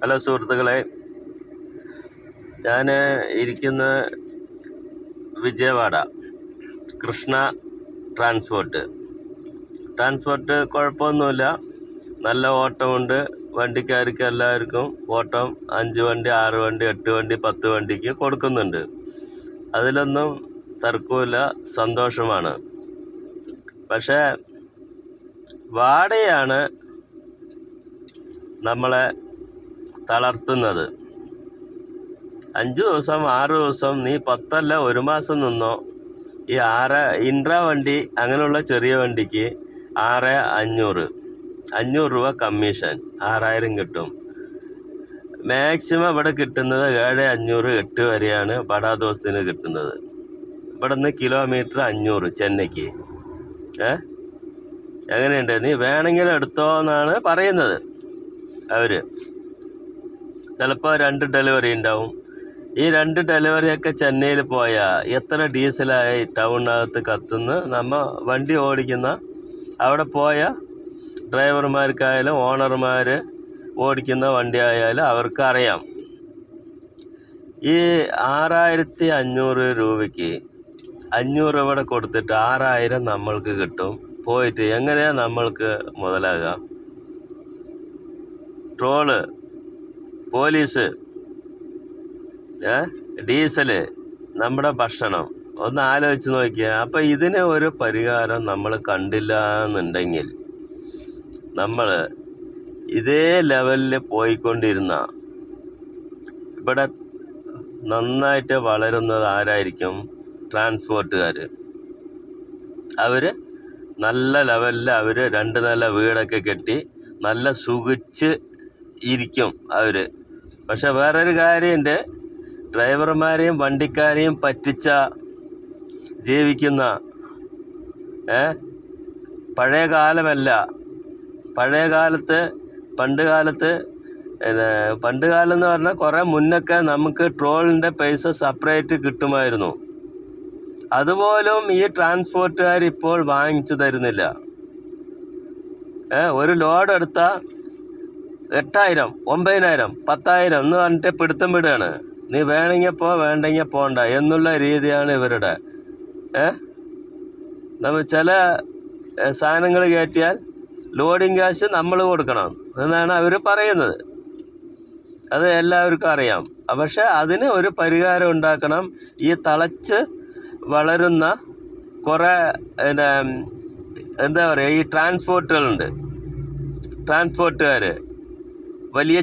Hello സുഹൃത്തുക്കളെ. ഞാൻ ഇരിക്കുന്ന വിജയവാഡ കൃഷ്ണ ട്രാൻസ്പോർട്ട് ട്രാൻസ്പോർട്ട് കുഴപ്പമൊന്നുമില്ല. നല്ല ഓട്ടമുണ്ട്. വണ്ടിക്കാർക്ക് എല്ലാവർക്കും ഓട്ടം അഞ്ച് വണ്ടി ആറ് വണ്ടി എട്ട് വണ്ടി പത്ത് വണ്ടിക്ക് കൊടുക്കുന്നുണ്ട്. അതിലൊന്നും തർക്കമില്ല സന്തോഷമാണ്. പക്ഷേ വാടയാണ് നമ്മളെ തളർത്തുന്നത്. അഞ്ച് ദിവസം ആറ് ദിവസം നീ പത്തല്ല ഒരു മാസം നിന്നോ. ഈ ആറ് ഇൻട്രാ വണ്ടി അങ്ങനെയുള്ള ചെറിയ വണ്ടിക്ക് ആറ് അഞ്ഞൂറ്. അഞ്ഞൂറ് രൂപ കമ്മീഷൻ ആറായിരം കിട്ടും. മാക്സിമം ഇവിടെ കിട്ടുന്നത് ഏഴ് അഞ്ഞൂറ് എട്ട് വരെയാണ് ബടാ ദിവസത്തിന് കിട്ടുന്നത്. ഇവിടെ നിന്ന് കിലോമീറ്റർ അഞ്ഞൂറ് ചെന്നൈക്ക്. ഏ? എങ്ങനെയുണ്ട്? നീ വേണമെങ്കിൽ എടുത്തോ എന്നാണ് പറയുന്നത്. അവർ ചിലപ്പോൾ രണ്ട് ഡെലിവറി ഉണ്ടാവും. ഈ രണ്ട് ഡെലിവറിയൊക്കെ ചെന്നൈയിൽ പോയാൽ എത്ര ഡീസലായി ടൗണിനകത്ത് കത്തുന്ന്? നമ്മൾ വണ്ടി ഓടിക്കുന്ന അവിടെ പോയ ഡ്രൈവർമാർക്കായാലും ഓണർമാർ ഓടിക്കുന്ന വണ്ടി ആയാലും അവർക്കറിയാം. ഈ ആറായിരത്തി അഞ്ഞൂറ് രൂപയ്ക്ക് അഞ്ഞൂറ് ഇവിടെ കൊടുത്തിട്ട് ആറായിരം നമ്മൾക്ക് കിട്ടും. പോയിട്ട് എങ്ങനെയാണ് നമ്മൾക്ക് മുതലാകാം? Troll police. ഡീസൽ. നമ്മുടെ ഭക്ഷണം. ഒന്ന് ആലോചിച്ച് നോക്കിയാൽ അപ്പം ഇതിന് ഒരു പരിഹാരം നമ്മൾ കണ്ടില്ല എന്നുണ്ടെങ്കിൽ നമ്മൾ ഇതേ ലെവലിൽ പോയിക്കൊണ്ടിരുന്ന ഇവിടെ നന്നായിട്ട് വളരുന്നത് ആരായിരിക്കും? ട്രാൻസ്പോർട്ടുകാർ അവർ നല്ല ലെവലിൽ അവർ രണ്ട് നല്ല വീടൊക്കെ കെട്ടി നല്ല സുഖിച്ച് ഇരിക്കും അവർ പക്ഷെ വേറൊരു കാര്യമുണ്ട്. ഡ്രൈവർമാരെയും വണ്ടിക്കാരെയും പറ്റിച്ച ജീവിക്കുന്ന ഏ പഴയ കാലമല്ല. പഴയ കാലത്ത് പണ്ട് കാലത്ത് പണ്ട് കാലം എന്ന് പറഞ്ഞാൽ കുറേ മുന്നൊക്കെ നമുക്ക് ട്രോളിന്റെ പൈസ സെപ്പറേറ്റ് കിട്ടുമായിരുന്നു. അതുപോലും ഈ ട്രാൻസ്പോർട്ടുകാർ ഇപ്പോൾ വാങ്ങിച്ചു തരുന്നില്ല. ഒരു ലോഡ് എടുത്താൽ എട്ടായിരം ഒമ്പതിനായിരം പത്തായിരം എന്ന് പറഞ്ഞിട്ട് പിടുത്തം വിടുകയാണ്. നീ വേണമെങ്കിൽ പോ വേണ്ടെങ്കിൽ പോണ്ട എന്നുള്ള രീതിയാണ് ഇവരുടെ. ഏ? നമ്മൾ ചില സാധനങ്ങൾ കയറ്റിയാൽ ലോഡിങ് ക്യാഷ് നമ്മൾ കൊടുക്കണം എന്നാണ് അവർ പറയുന്നത്. അത് എല്ലാവർക്കും അറിയാം. പക്ഷെ അതിന് ഒരു പരിഹാരം ഉണ്ടാക്കണം. ഈ തളച്ച് വളരുന്ന കുറേ പിന്നെ എന്താ പറയുക ഈ ട്രാൻസ്പോർട്ടുകളുണ്ട് ട്രാൻസ്പോർട്ടുകാർ വലിയ